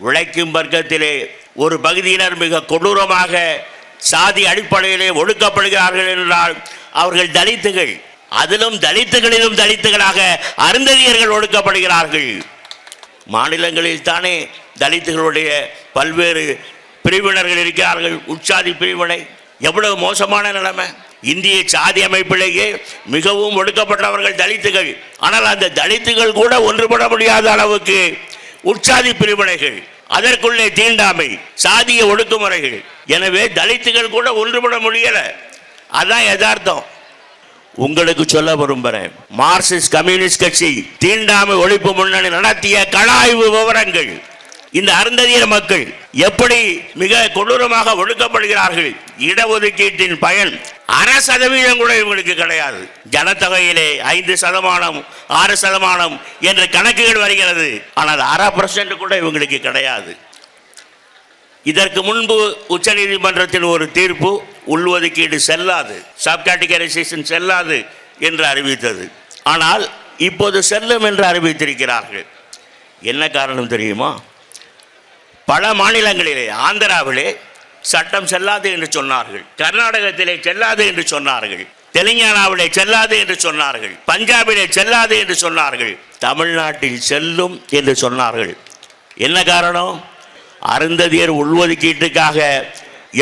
உழைக்கும் வர்க்கத்திலே ஒரு பகுதியினர் மிக கொடூரமாக சாதி அடிப்படையிலே ஒடுக்கப்படுகிறார்கள் என்றால் அவர்கள் தலித்துகள். அதிலும் தலித்துகளிலும் தலித்துகளாக அருந்ததியர்கள் ஒடுக்கப்படுகிறார்கள். மாநிலங்களில் தானே தலித்துகளுடைய பல்வேறு பிரிவினர்கள் இருக்கிறார்கள். உட்சாதி பிரிவினை. எவ்வளவு மோசமான நிலைமை. இந்திய சாதி அமைப்பிலேயே மிகவும் ஒடுக்கப்பட்டவர்கள் தலித்துகள். ஆனால் அந்த தலித்துகள் கூட ஒன்றுபட முடியாத அளவுக்கு உற்சாதி பிரிவினைகள் அதற்குள்ளே தீண்டாமை சாதிய ஒடுக்குமுறைகள். எனவே தலித்துகள் கூட ஒன்றுபட முடியல. அதான் யதார்த்தம். உங்களுக்கு சொல்ல விரும்புகிறேன் மார்க்சிஸ்ட் கம்யூனிஸ்ட் கட்சி தீண்டாமை ஒழிப்பு முன்னணி நடத்திய கலாய்வு விவரங்கள். இந்த அருந்ததியர் மக்கள் எப்படி மிக கொடூரமாக ஒடுக்கப்படுகிறார்கள்? இடஒதுக்கீட்டின் பயன் அரை சதவீதம் கூட இவங்களுக்கு கிடையாது. ஜனத்தொகையிலே ஐந்து சதமானம் ஆறு சதமானம் என்ற கணக்குகள் வருகிறது. ஆனால் அரை பர்சன்ட் கூட இவங்களுக்கு கிடையாது. இதற்கு முன்பு உச்சநீதிமன்றத்தின் ஒரு தீர்ப்பு உள்ஒதுக்கீடு செல்லாது சப் கேட்டகரைசேஷன் செல்லாது என்று அறிவித்தது. ஆனால் இப்போது செல்லும் என்று அறிவித்திருக்கிறார்கள். என்ன காரணம் தெரியுமா? பல மாநிலங்களிலே ஆந்திராவிலே சட்டம் செல்லாது என்று சொன்னார்கள். கர்நாடகத்திலே செல்லாது என்று சொன்னார்கள். தெலுங்கானாவிலே செல்லாது என்று சொன்னார்கள். பஞ்சாபிலே செல்லாது என்று சொன்னார்கள். தமிழ்நாட்டில் செல்லும் என்று சொன்னார்கள். என்ன காரணம்? அருந்ததியர் உள்ஒதுக்கீட்டுக்காக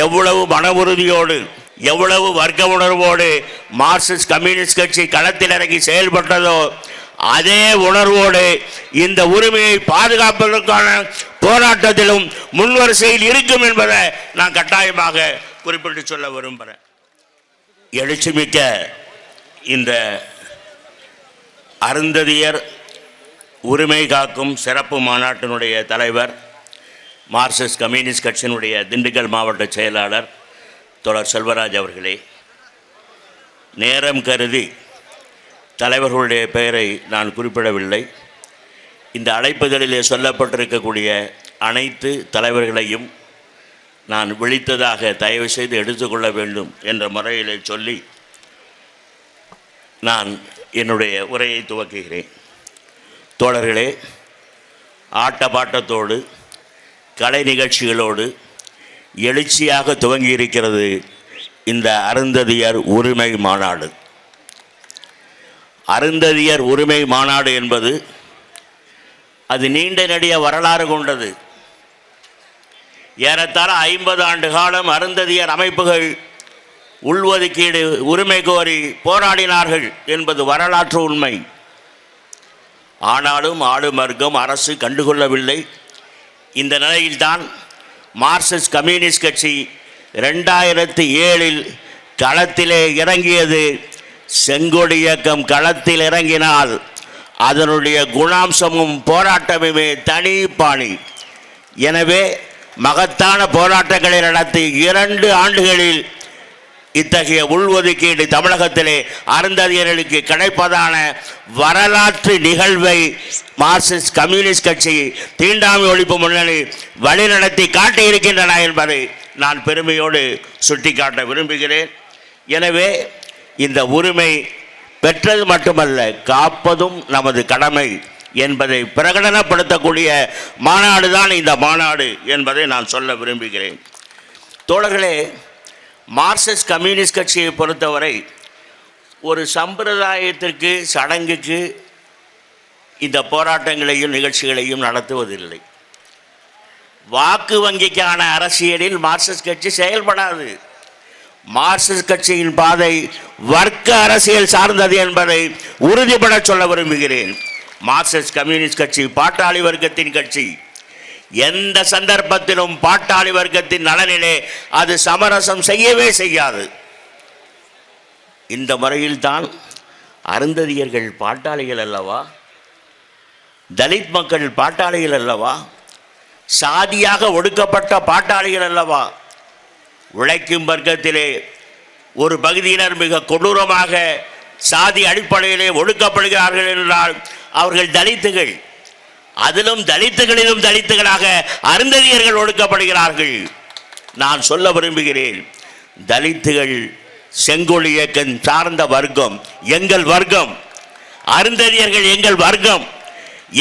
எவ்வளவு மன உறுதியோடு எவ்வளவு வர்க்க உணர்வோடு மார்க்சிஸ்ட் கம்யூனிஸ்ட் கட்சி களத்தில் இறங்கி செயல்பட்டதோ அதே உணர்வோடு இந்த உரிமையை பாதுகாப்பதற்கான போராட்டத்திலும் முன்வரிசையில் இருக்கும் என்பதை நான் கட்டாயமாக குறிப்பிட்டு சொல்ல விரும்புகிறேன். எழுச்சிமிக்க இந்த அருந்ததியர் உரிமை காக்கும் சிறப்பு மாநாட்டினுடைய தலைவர் மார்க்சிஸ்ட் கம்யூனிஸ்ட் கட்சியினுடைய திண்டுக்கல் மாவட்ட செயலாளர் தொடர் செல்வராஜ் அவர்களே நேரம் கருதி தலைவர்களுடைய பெயரை நான் குறிப்பிடவில்லை. இந்த அழைப்புதலிலே சொல்லப்பட்டிருக்கக்கூடிய அனைத்து தலைவர்களையும் நான் விழித்ததாக தயவு செய்து எடுத்துக்கொள்ள வேண்டும் என்ற முறையிலே சொல்லி நான் என்னுடைய உரையை துவக்குகிறேன். தோழர்களே ஆட்ட பாட்டத்தோடு கலை நிகழ்ச்சிகளோடு எழுச்சியாக துவங்கி இருக்கிறது இந்த அருந்ததியர் உரிமை மாநாடு. அருந்ததியர் உரிமை மாநாடு என்பது அது நீண்ட நெடிய வரலாறு கொண்டது. ஏறத்தாழ ஐம்பது ஆண்டு காலம் அருந்ததியர் அமைப்புகள் உள்ஒதுக்கீடு உரிமை கோரி போராடினார்கள் என்பது வரலாற்று உண்மை. ஆனாலும் ஆளும் வர்க்கம் அரசு கண்டுகொள்ளவில்லை. இந்த நிலையில்தான் மார்க்சிஸ்ட் கம்யூனிஸ்ட் கட்சி ரெண்டாயிரத்தி ஏழில் களத்திலே இறங்கியது. செங்கொடி இயக்கம் களத்தில் இறங்கினால் அதனுடைய குணாம்சமும் போராட்டமுமே தனி பாணி. எனவே மகத்தான போராட்டங்களை நடத்தி இரண்டு ஆண்டுகளில் இத்தகைய உள்ஒதுக்கீடு தமிழகத்திலே அருந்ததியர்களுக்கு கிடைப்பதான வரலாற்று நிகழ்வை மார்க்சிஸ்ட் கம்யூனிஸ்ட் கட்சி தீண்டாமை ஒழிப்பு முன்னணி வழிநடத்தி காட்டியிருக்கின்றன என்பதை நான் பெருமையோடு சுட்டிக்காட்ட விரும்புகிறேன். எனவே இந்த உரிமை பெற்றது மட்டுமல்ல காப்பதும் நமது கடமை என்பதை பிரகடனப்படுத்தக்கூடிய மாநாடு தான் இந்த மாநாடு என்பதை நான் சொல்ல விரும்புகிறேன். தோழர்களே மார்க்சிஸ்ட் கம்யூனிஸ்ட் கட்சியை பொறுத்தவரை ஒரு சம்பிரதாயத்திற்கு சடங்குக்கு இந்த போராட்டங்களையும் நிகழ்ச்சிகளையும் நடத்துவதில்லை. வாக்கு வங்கிக்கான அரசியலில் மார்க்சிஸ்ட் கட்சி செயல்படாது. மார்க்சிஸ்ட் கட்சியின் பாதை வர்க்க அரசியல் சார்ந்தது என்பதை உறுதிபட சொல்ல விரும்புகிறேன். மார்க்சிஸ்ட் கம்யூனிஸ்ட் கட்சி பாட்டாளி வர்க்கத்தின் கட்சி. எந்த சந்தர்ப்பத்திலும் பாட்டாளி வர்க்கத்தின் நலனிலே அது சமரசம் செய்யவே செய்யாது. இந்த முறையில்தான் அருந்ததியர்கள் பாட்டாளிகள் அல்லவா? தலித் மக்கள் பாட்டாளிகள் அல்லவா? சாதியாக ஒடுக்கப்பட்ட பாட்டாளிகள் அல்லவா? உழைக்கும் வர்க்கத்திலே ஒரு பகுதியினர் மிக கொடூரமாக சாதி அடிப்படையிலே ஒடுக்கப்படுகிறார்கள் என்றால் அவர்கள் தலித்துகள். அதிலும் தலித்துகளிலும் தலித்துகளாக அருந்ததியர்கள் ஒடுக்கப்படுகிறார்கள். நான் சொல்ல விரும்புகிறேன் தலித்துகள் செங்கோல் இயக்கம் சார்ந்த வர்க்கம் எங்கள் வர்க்கம். அருந்ததியர்கள் எங்கள் வர்க்கம்.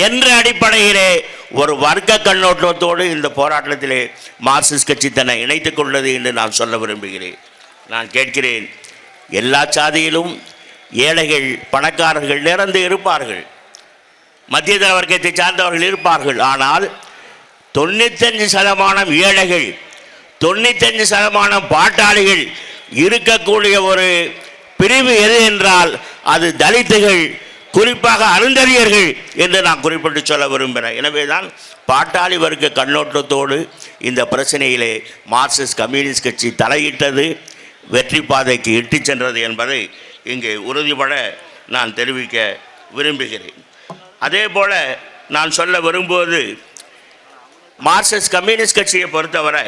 என்ற அடிப்படையிலே ஒரு வர்க்க கண்ணோட்டத்தோடு இந்த போராட்டத்திலே மார்க்சிஸ்ட் கட்சி தன்னை இணைத்துக் கொண்டது என்று நான் சொல்ல விரும்புகிறேன். நான் கேட்கிறேன் எல்லா சாதியிலும் ஏழைகள் பணக்காரர்கள் நிறந்து இருப்பார்கள். மத்தியதர வர்க்கத்தை சார்ந்தவர்கள் இருப்பார்கள். ஆனால் தொண்ணூத்தஞ்சு சதமானம் ஏழைகள் தொண்ணூத்தஞ்சு சதமானம் பாட்டாளிகள் இருக்கக்கூடிய ஒரு பிரிவு எது என்றால் அது தலித்துகள் குறிப்பாக அருந்தறியர்கள் என்று நான் குறிப்பிட்டு சொல்ல விரும்புகிறேன். எனவே தான் பாட்டாளி வர்க்க கண்ணோட்டத்தோடு இந்த பிரச்சனையிலே மார்க்சிஸ்ட் கம்யூனிஸ்ட் கட்சி தலையிட்டது வெற்றி பாதைக்கு இட்டு சென்றது என்பதை இங்கே உறுதிபட நான் தெரிவிக்க விரும்புகிறேன். அதே போல் நான் சொல்ல விரும்புவது மார்க்சிஸ்ட் கம்யூனிஸ்ட் கட்சியை பொறுத்தவரை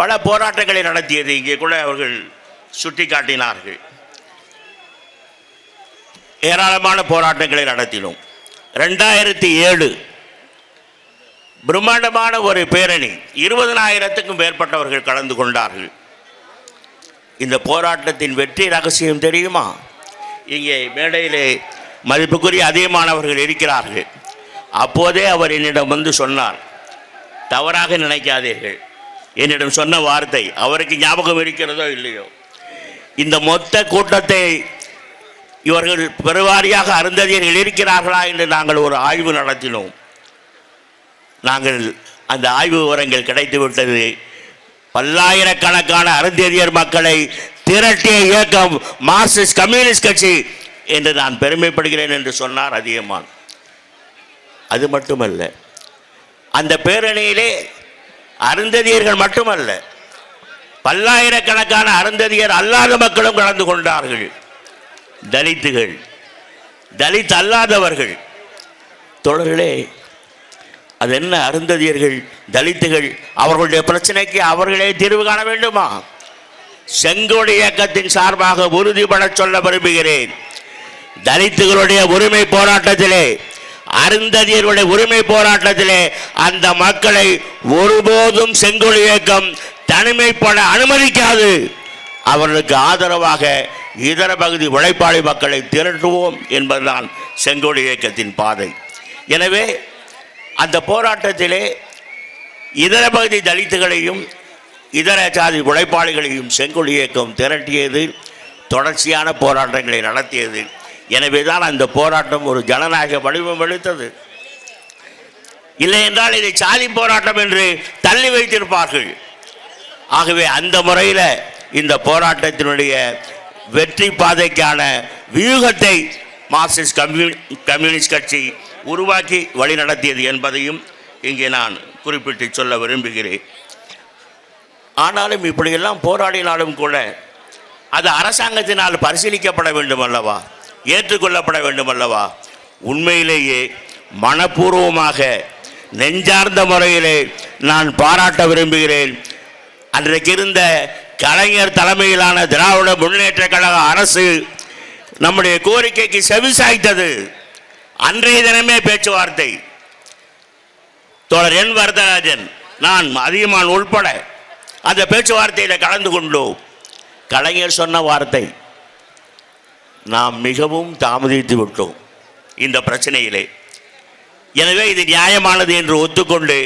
பல போராட்டங்களை நடத்தியது இங்கே கூட அவர்கள் சுட்டிக்காட்டினார்கள். ஏராளமான போராட்டங்களை நடத்தினோம். ரெண்டாயிரத்தி ஏழு பிரம்மாண்டமான ஒரு பேரணி இருபதனாயிரத்துக்கும் மேற்பட்டவர்கள் கலந்து கொண்டார்கள். இந்த போராட்டத்தின் வெற்றி ரகசியம் தெரியுமா? இங்கே மேடையிலே மதிப்புக்குரிய அதிகமானவர்கள் இருக்கிறார்கள். அப்போதே அவர் என்னிடம் வந்து சொன்னார் தவறாக நினைக்காதீர்கள். என்னிடம் சொன்ன வார்த்தை அவருக்கு ஞாபகம் இருக்கிறதோ இல்லையோ? இந்த மொத்த கூட்டத்தை இவர்கள் பெருவாரியாக அருந்ததியர்கள் இருக்கிறார்களா என்று நாங்கள் ஒரு ஆய்வு நடத்தினோம். நாங்கள் அந்த ஆய்வு விவரங்கள் கிடைத்துவிட்டது. பல்லாயிரக்கணக்கான அருந்ததியர் மக்களை திரட்டிய இயக்கம் மார்க்சிஸ்ட் கம்யூனிஸ்ட் கட்சி என்று நான் பெருமைப்படுகிறேன் என்று சொன்னார் அதிகமான் அது மட்டுமல்ல அந்த பேரணியிலே அருந்ததியர்கள் மட்டுமல்ல பல்லாயிரக்கணக்கான அருந்ததியர் அல்லாத மக்களும் கலந்து கொண்டார்கள். தலித்துகள் தலித் அல்லாதவர்கள். தோழர்களே அது என்ன அருந்ததியர்கள் தலித்துகள் அவர்களுடைய பிரச்சனைக்கு அவர்களே தீர்வு காண வேண்டுமா? செங்கோடு இயக்கத்தின் சார்பாக உறுதிபட சொல்ல விரும்புகிறேன். தலித்துகளுடைய உரிமை போராட்டத்திலே அருந்ததியர்களுடைய உரிமை போராட்டத்திலே அந்த மக்களை ஒருபோதும் செங்கோடு இயக்கம் தனிமைப்பட அனுமதிக்காது. அவர்களுக்கு ஆதரவாக இதர பகுதி உழைப்பாளி மக்களை திரட்டுவோம் என்பதுதான் செங்கோடு இயக்கத்தின் பாதை. எனவே அந்த போராட்டத்திலே இதர பகுதி தலித்துகளையும் இதர சாதி உழைப்பாளிகளையும் செங்கொடி இயக்கம் திரட்டியது தொடர்ச்சியான போராட்டங்களை நடத்தியது. எனவே தான் அந்த போராட்டம் ஒரு ஜனநாயக வடிவம் எடுத்தது. இல்லை என்றால் இதை சாதி போராட்டம் என்று தள்ளி வைத்திருப்பார்கள். ஆகவே அந்த முறையில் இந்த போராட்டத்தினுடைய வெற்றி பாதைக்கான வியூகத்தை மார்க்சிஸ்ட் கம்யூ கம்யூனிஸ்ட் கட்சி உருவாக்கி வழிநடத்தியது என்பதையும் இங்கே நான் குறிப்பிட்டு சொல்ல விரும்புகிறேன். ஆனாலும் இப்படியெல்லாம் போராடினாலும் கூட அது அரசாங்கத்தினால் பரிசீலிக்கப்பட வேண்டும் அல்லவா? ஏற்றுக்கொள்ளப்பட வேண்டும் அல்லவா? உண்மையிலேயே மனப்பூர்வமாக நெஞ்சார்ந்த முறையிலே நான் பாராட்ட விரும்புகிறேன். அன்றைக்கு இருந்த கலைஞர் தலைமையிலான திராவிட முன்னேற்ற கழக அரசு நம்முடைய கோரிக்கைக்கு செவிசாய்த்தது அன்றைய தினமே பேச்சுவார்த்தை. தோழர் என் வரதராஜன் நான் அதிகமான் உள்பட அந்த பேச்சுவார்த்தையில் கலந்து கொண்டோம். கலைஞர் சொன்ன வார்த்தை நாம் மிகவும் தாமதித்து விட்டோம் இந்த பிரச்சனையிலே. எனவே இது நியாயமானது என்று ஒத்துக்கொண்டு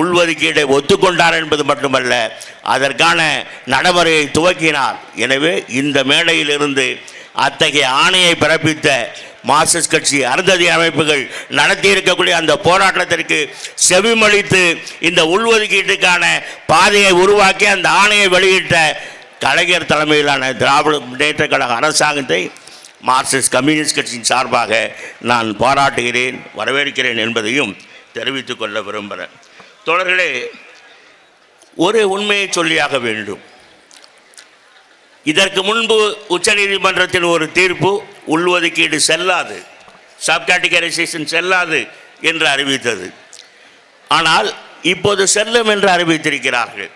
உள்வதுக்கீடை ஒத்துக்கொண்டார் என்பது மட்டுமல்ல அதற்கான நடைமுறையை துவக்கினார். எனவே இந்த மேடையிலிருந்து அத்தகைய ஆணையை பிறப்பித்த மார்க்சிஸ்ட் கட்சி அருந்ததி அமைப்புகள் நடத்தி இருக்கக்கூடிய அந்த போராட்டத்திற்கு செவிமளித்து இந்த உள்ஒதுக்கீட்டுக்கான பாதையை உருவாக்கி அந்த ஆணையை வெளியிட்ட கலைஞர் தலைமையிலான திராவிட முன்னேற்ற கழக அரசாங்கத்தை மார்க்சிஸ்ட் கம்யூனிஸ்ட் கட்சியின் சார்பாக நான் பாராட்டுகிறேன் வரவேற்கிறேன் என்பதையும் தெரிவித்துக் கொள்ள விரும்புகிறேன். தோழர்களே ஒரு உண்மையை சொல்லியாக வேண்டும். இதற்கு முன்பு உச்சநீதிமன்றத்தின் ஒரு தீர்ப்பு உள்ஒதுக்கீடு செல்லாது சப் கேட்டகரைசேஷன் செல்லாது என்று அறிவித்தது. ஆனால் இப்போது செல்லும் என்று அறிவித்திருக்கிறார்கள்.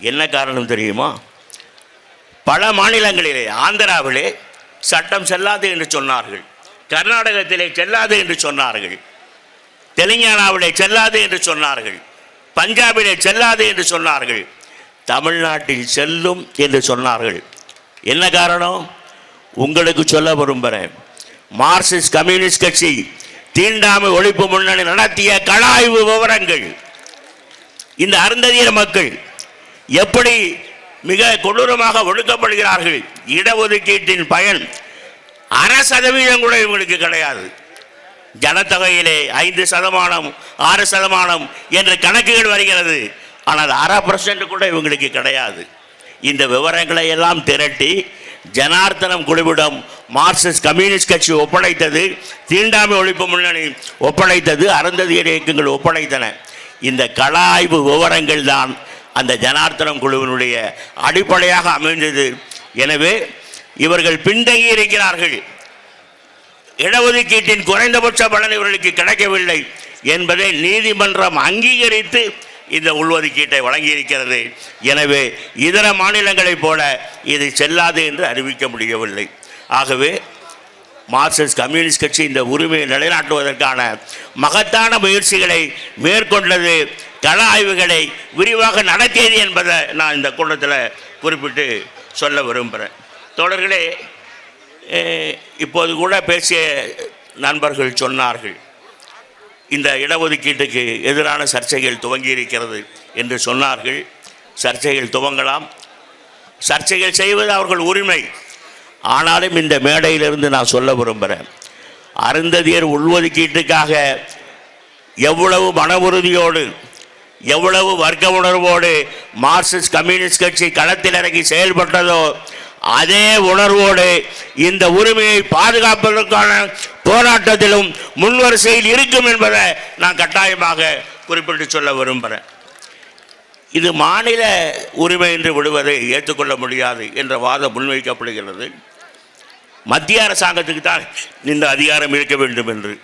என்ன காரணம் தெரியுமா? பல மாநிலங்களிலே ஆந்திராவிலே சட்டம் செல்லாது என்று சொன்னார்கள். கர்நாடகத்திலே செல்லாது என்று சொன்னார்கள். தெலுங்கானாவிலே செல்லாது என்று சொன்னார்கள். பஞ்சாபிலே செல்லாது என்று சொன்னார்கள். தமிழ்நாட்டில் செல்லும் என்று சொன்னார்கள். என்ன காரணம்? உங்களுக்கு சொல்ல விரும்புகிறேன். மார்க்சிஸ்ட் கம்யூனிஸ்ட் கட்சி தீண்டாமை ஒழிப்பு முன்னணி நடத்திய கலாய்வு விவரங்கள். இந்த அருந்ததியர் மக்கள் எப்படி மிக கொடூரமாக ஒடுக்கப்படுகிறார்கள்? இடஒதுக்கீட்டின் பயன் அரை சதவீதம் கூட இவங்களுக்கு கிடையாது. ஜனத்தொகையிலே ஐந்து சதமானம் ஆறு சதமானம் என்ற கணக்குகள் வருகிறது. ஆனால் அரை பர்சன்ட் கூட இவங்களுக்கு கிடையாது. இந்த விவரங்களை எல்லாம் திரட்டி ஜனார்த்தனம் குழுவிடம் மார்க்சிஸ்ட் கம்யூனிஸ்ட் கட்சி ஒப்படைத்தது தீண்டாமை ஒழிப்பு முன்னணி ஒப்படைத்தது அருந்ததியர் இயக்கங்கள் ஒப்படைத்தன. இந்த கள ஆய்வு விவரங்கள் தான் அந்த ஜனார்த்தனம் குழுவினுடைய அடிப்படையாக அமைந்தது. எனவே இவர்கள் பின்தங்கி இருக்கிறார்கள் இடஒதுக்கீட்டின் குறைந்தபட்ச பலன் இவர்களுக்கு கிடைக்கவில்லை என்பதை நீதிமன்றம் அங்கீகரித்து இந்த உள்ஒதுக்கீட்டை வழங்கியிருக்கிறது. எனவே இதர மாநிலங்களைப் போல இது செல்லாது என்று அறிவிக்க முடியவில்லை. ஆகவே மார்க்சிஸ்ட் கம்யூனிஸ்ட் கட்சி இந்த உரிமையை நிலைநாட்டுவதற்கான மகத்தான முயற்சிகளை மேற்கொண்டது கள ஆய்வுகளை விரிவாக நடத்தியது என்பதை நான் இந்த கூட்டத்தில் குறிப்பிட்டு சொல்ல விரும்புகிறேன். தொடர்களே இப்போது கூட பேசிய நண்பர்கள் சொன்னார்கள் இந்த இடஒதுக்கீட்டுக்கு எதிரான சர்ச்சைகள் துவங்கி இருக்கிறது என்று சொன்னார்கள். சர்ச்சைகள் துவங்கலாம். சர்ச்சைகள் செய்வது அவர்கள் உரிமை. ஆனாலும் இந்த மேடையிலிருந்து நான் சொல்ல விரும்புகிறேன். அருந்ததியர் உள்ஒதுக்கீட்டுக்காக எவ்வளவு மன உறுதியோடு எவ்வளவு வர்க்க உணர்வோடு மார்க்சிஸ்ட் கம்யூனிஸ்ட் கட்சி களத்தில் இறங்கி செயல்பட்டதோ அதே உணர்வோடு இந்த உரிமையை பாதுகாப்பதற்கான போராட்டத்திலும் முன்வரிசையில் இருக்கும் என்பதை நான் கட்டாயமாக குறிப்பிட்டு சொல்ல விரும்புகிறேன். இது மாநில உரிமை என்று விடுவதை ஏற்றுக்கொள்ள முடியாது என்ற வாதம் முன்வைக்கப்படுகிறது. மத்திய அரசாங்கத்துக்கு தான் இந்த அதிகாரம் இருக்க வேண்டும் என்று.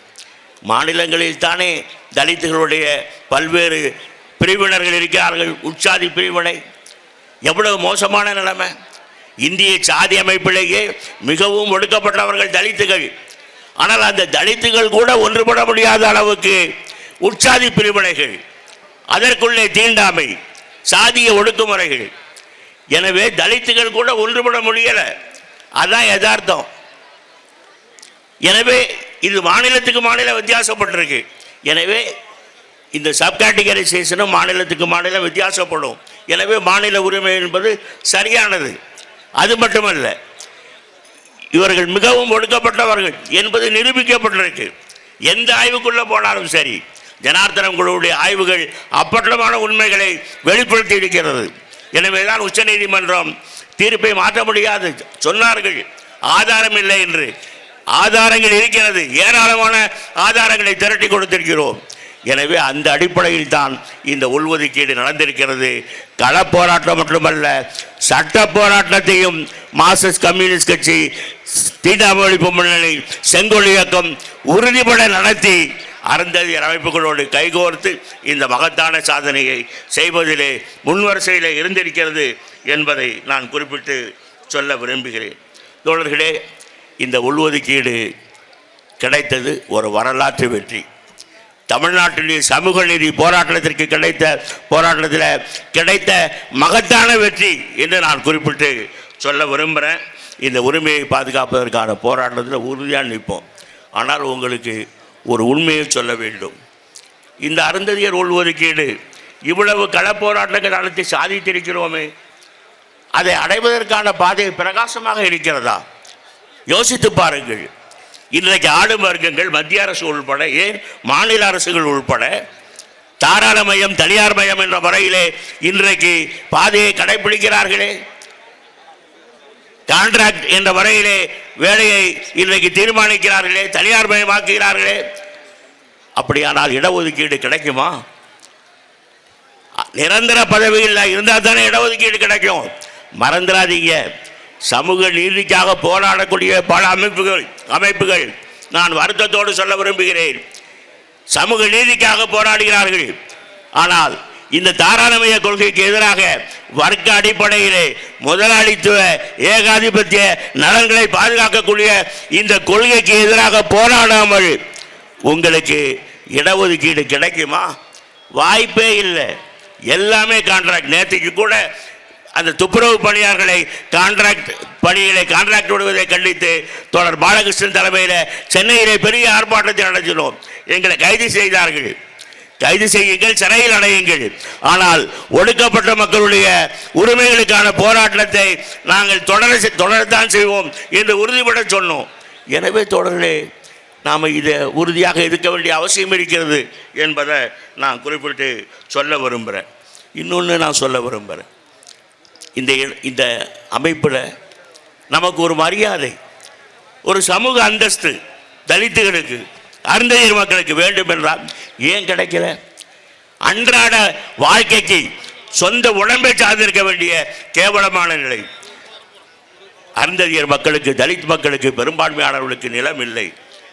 மாநிலங்களில் தானே தலித்துகளுடைய பல்வேறு பிரிவினர்கள் இருக்கிறார்கள். உற்சாதி பிரிவினை. எவ்வளவு மோசமான நிலைமை. இந்திய சாதி அமைப்பிலேயே மிகவும் ஒடுக்கப்பட்டவர்கள் தலித்துகள். ஆனால் அந்த தலித்துகள் கூட ஒன்றுபட முடியாத அளவுக்கு உற்சாதி பிரிவினைகள் அதற்குள்ளே தீண்டாமை சாதிய ஒடுக்குமுறைகள். எனவே தலித்துகள் கூட ஒன்றுபட முடியலை. அதுதான் யதார்த்தம். எனவே இது மாநிலத்துக்கு மாநிலம் வித்தியாசப்பட்டிருக்கு. எனவே இந்த சப்கேட்டகரைசேஷனும் மாநிலத்துக்கு மாநிலம் வித்தியாசப்படும். எனவே மாநில உரிமை என்பது சரியானது. அது மட்டுமல்ல இவர்கள் மிகவும் ஒடுக்கப்பட்டவர்கள் என்பது நிரூபிக்கப்பட்டிருக்கு. எந்த ஆய்வுக்குள்ளே போனாலும் சரி ஜனார்த்தனம் குழுவுடைய ஆய்வுகள் அப்பட்டமான உண்மைகளை வெளிப்படுத்தி இருக்கிறது. எனவே தான் உச்சநீதிமன்றம் தீர்ப்பை மாற்ற முடியாது. சொன்னார்கள் ஆதாரம் இல்லை என்று. ஆதாரங்கள் இருக்கிறது. ஏராளமான ஆதாரங்களை திரட்டி கொடுத்திருக்கிறோம். எனவே அந்த அடிப்படையில் தான் இந்த உள்ஒதுக்கீடு நடந்திருக்கிறது. கள போராட்டம் மட்டுமல்ல சட்ட போராட்டத்தையும் மார்க்சிஸ்ட் கம்யூனிஸ்ட் கட்சி தீண்டாமை முன்னணி செங்கொழி இயக்கம் உறுதிபட நடத்தி அருந்ததியர் அமைப்புகளோடு கைகோர்த்து இந்த மகத்தான சாதனையை செய்வதிலே முன்வரிசையில் இருந்திருக்கிறது என்பதை நான் குறிப்பிட்டு சொல்ல விரும்புகிறேன். தோழர்களே இந்த உள்ஒதுக்கீடு கிடைத்தது ஒரு வரலாற்று வெற்றி. தமிழ்நாட்டிலே சமூக நீதி போராட்டத்திற்கு கிடைத்த போராட்டத்தில் கிடைத்த மகத்தான வெற்றி என்று நான் குறிப்பிட்டு சொல்ல விரும்புகிறேன் இந்த உரிமையை பாதுகாப்பதற்கான போராட்டத்தில் உறுதியாக நிற்போம். ஆனால் உங்களுக்கு ஒரு உண்மையை சொல்ல வேண்டும். இந்த அருந்ததியர் உள்ஒதுக்கீடு இவ்வளவு களப்போராட்டங்கள் நடத்தி சாதித்திருக்கிறோமே அதை அடைவதற்கான பாதை பிரகாசமாக இருக்கிறதா? யோசித்து பாருங்கள். இன்றைக்கு ஆளும் வர்க்கங்கள் மத்திய அரசு உள்பட ஏன் மாநில அரசுகள் உள்பட தாராளமயம் தனியார் மயம் என்ற முறையிலே இன்றைக்கு பாதையை கடைபிடிக்கிறார்களே கான்ட்ராக்ட் என்ற முறையிலே வேலையை இன்றைக்கு தீர்மானிக்கிறார்களே தனியார் மயமாக்குகிறார்களே. அப்படியானால் இடஒதுக்கீடு கிடைக்குமா? நிரந்தர பதவியில் இருந்தால் தானே இடஒதுக்கீடு கிடைக்கும். மறந்துடாதீங்க. சமூக நீதிக்காக போராடக்கூடிய பல அமைப்புகள் அமைப்புகள் நான் வருத்தத்தோடு சொல்ல விரும்புகிறேன். சமூக நீதிக்காக போராடுகிறார்கள். ஆனால் இந்த தாராளமய கொள்கைக்கு எதிராக வர்க்க அடிப்படையிலே முதலாளித்துவ ஏகாதிபத்திய நலன்களை பாதுகாக்கக்கூடிய இந்த கொள்கைக்கு எதிராக போராடாமல் உங்களுக்கு இடஒதுக்கீடு கிடைக்குமா? வாய்ப்பே இல்லை. எல்லாமே கான்ட்ராக்ட் நேற்றுக்கு கூட அந்த துப்புரவு பணியாளர்களை கான்ட்ராக்ட் பணிகளை கான்ட்ராக்ட் விடுவதை கண்டித்து தொடர் பாலகிருஷ்ணன் தலைமையில் சென்னையிலே பெரிய ஆர்ப்பாட்டத்தை நடத்தினோம். எங்களை கைது செய்தார்கள். கைது செய்யுங்கள் சிறையில் அடையுங்கள். ஆனால் ஒடுக்கப்பட்ட மக்களுடைய உரிமைகளுக்கான போராட்டத்தை நாங்கள் தொடர தொடரத்தான் செய்வோம் என்று உறுதிபட சொன்னோம். எனவே தொடர்களே நாம் இதை உறுதியாக இருக்க வேண்டிய அவசியம் இருக்கிறது என்பதை நான் குறிப்பிட்டு சொல்ல விரும்புகிறேன் இன்னொன்று நான் சொல்ல விரும்புகிறேன் இந்த இந்த அமைப்பில் நமக்கு ஒரு மரியாதை ஒரு சமூக அந்தஸ்து தலித்துகளுக்கு அருந்ததியர் மக்களுக்கு வேண்டும் என்றால் ஏன் கிடைக்கல? அன்றாட வாழ்க்கைக்கு சொந்த உடம்பை சார்ந்திருக்க வேண்டிய கேவலமான நிலை. அருந்ததியர் மக்களுக்கு தலித் மக்களுக்கு பெரும்பான்மையாளர்களுக்கு நிலம் இல்லை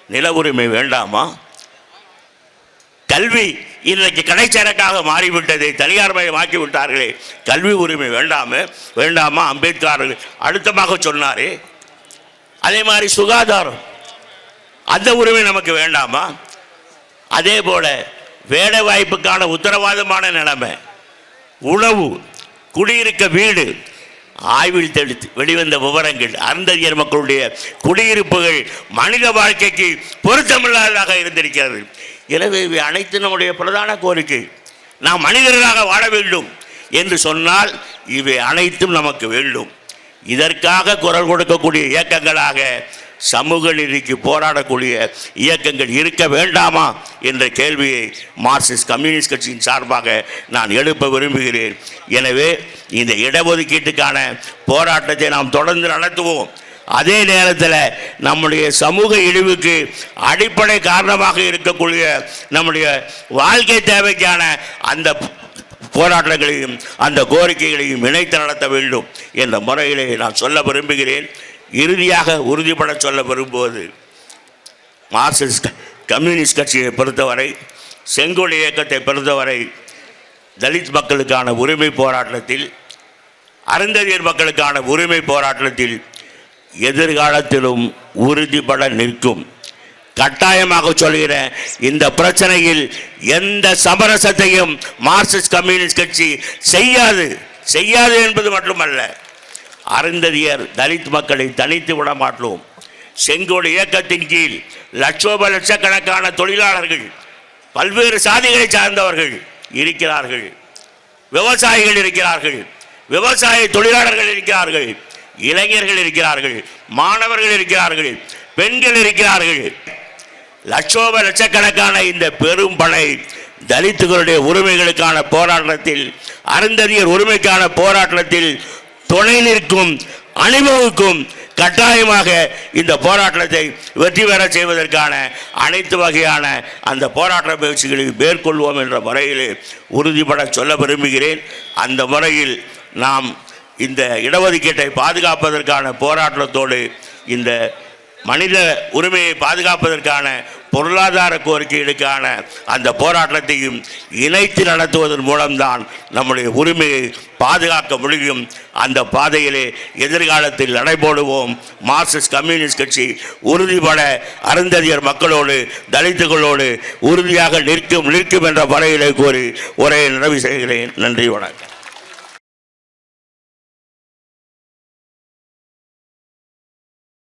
நில உரிமை வேண்டாமா? கல்வி இன்றைக்கு கடைச்சரக்காக மாறிவிட்டதை தனியார் மயமாக்கி விட்டார்களே. கல்வி உரிமை வேண்டாம வேண்டாமா அம்பேத்கர்? அழுத்தமாக சொன்னார். அதே மாதிரி சுகாதாரம். அந்த உரிமை நமக்கு வேண்டாமா? அதே போல் வேலை வாய்ப்புக்கான உத்தரவாதமான நிலைமை. உணவு குடியிருக்க வீடு ஆய்வில் தெளித்து வெளிவந்த விவரங்கள் அருந்ததியர் மக்களுடைய குடியிருப்புகள் மனித வாழ்க்கைக்கு பொருத்தமில்லாததாக இருந்திருக்கிறது. எனவே இவை அனைத்து நம்முடைய பிரதான கோரிக்கை. நாம் மனிதர்களாக வாழ வேண்டும் என்று சொன்னால் இவை அனைத்தும் நமக்கு வேண்டும். இதற்காக குரல் கொடுக்கக்கூடிய இயக்கங்களாக சமூக நீதிக்கு போராடக்கூடிய இயக்கங்கள் இருக்க வேண்டாமா என்ற கேள்வியை மார்க்சிஸ்ட் கம்யூனிஸ்ட் கட்சியின் சார்பாக நான் எழுப்ப விரும்புகிறேன். எனவே இந்த இடஒதுக்கீட்டுக்கான போராட்டத்தை நாம் தொடர்ந்து நடத்துவோம். அதே நேரத்தில் நம்முடைய சமூக இழிவுக்கு அடிப்படை காரணமாக இருக்கக்கூடிய நம்முடைய வாழ்க்கை தேவைக்கான அந்த போராட்டங்களையும் அந்த கோரிக்கைகளையும் இணைத்து நடத்த வேண்டும் என்ற முறையிலே நான் சொல்ல விரும்புகிறேன். இறுதியாக உறுதிப்பட சொல்ல விரும்புவது மார்க்சிஸ்ட் கம்யூனிஸ்ட் கட்சியை பொறுத்தவரை செங்கோல் இயக்கத்தை பொறுத்தவரை தலித் மக்களுக்கான உரிமை போராட்டத்தில் அருந்ததியர் மக்களுக்கான உரிமை போராட்டத்தில் எதிர்காலத்திலும் உறுதிப்பட நிற்கும். கட்டாயமாக சொல்கிறேன் இந்த பிரச்சனையில் எந்த சமரசத்தையும் மார்க்சிஸ்ட் கம்யூனிஸ்ட் கட்சி செய்யாது. செய்யாது என்பது மட்டுமல்ல அருந்ததியர் தலித் மக்களை தனித்து விட மாட்டோம். செங்கோடு இயக்கத்தின் கீழ் லட்சோப லட்சக்கணக்கான தொழிலாளர்கள் பல்வேறு சாதிகளை சார்ந்தவர்கள் இருக்கிறார்கள். விவசாயிகள் இருக்கிறார்கள் விவசாய தொழிலாளர்கள் இருக்கிறார்கள். இளைஞர்கள் இருக்கிறார்கள் மாணவர்கள் இருக்கிறார்கள் பெண்கள் இருக்கிறார்கள். லட்சோப லட்சக்கணக்கான இந்த பெரும் படை தலித்துகளுடைய உரிமைகளுக்கான போராட்டத்தில் அருந்ததியர் உரிமைக்கான போராட்டத்தில் துணை நிற்கும் அனுபவிக்கும் கட்டாயமாக இந்த போராட்டத்தை வெற்றி பெற செய்வதற்கான அனைத்து வகையான அந்த போராட்ட முயற்சிகளை மேற்கொள்வோம் என்ற முறையில் உறுதிபட சொல்ல விரும்புகிறேன். அந்த முறையில் நாம் இந்த இடஒதுக்கீட்டை பாதுகாப்பதற்கான போராட்டத்தோடு இந்த மனித உரிமையை பாதுகாப்பதற்கான பொருளாதார கோரிக்கைகளுக்கான அந்த போராட்டத்தையும் இணைத்து நடத்துவதன் மூலம்தான் நம்முடைய உரிமையை பாதுகாக்க முடியும். அந்த பாதையிலே எதிர்காலத்தில் நடைபோடுவோம். மார்க்சிஸ்ட் கம்யூனிஸ்ட் கட்சி உறுதிபட அருந்ததியர் மக்களோடு தலித்துகளோடு உறுதியாக நிற்கும் நிற்கும் என்ற வரையிலே கூறி உரையை நிறைவு செய்கிறேன். நன்றி வணக்கம்.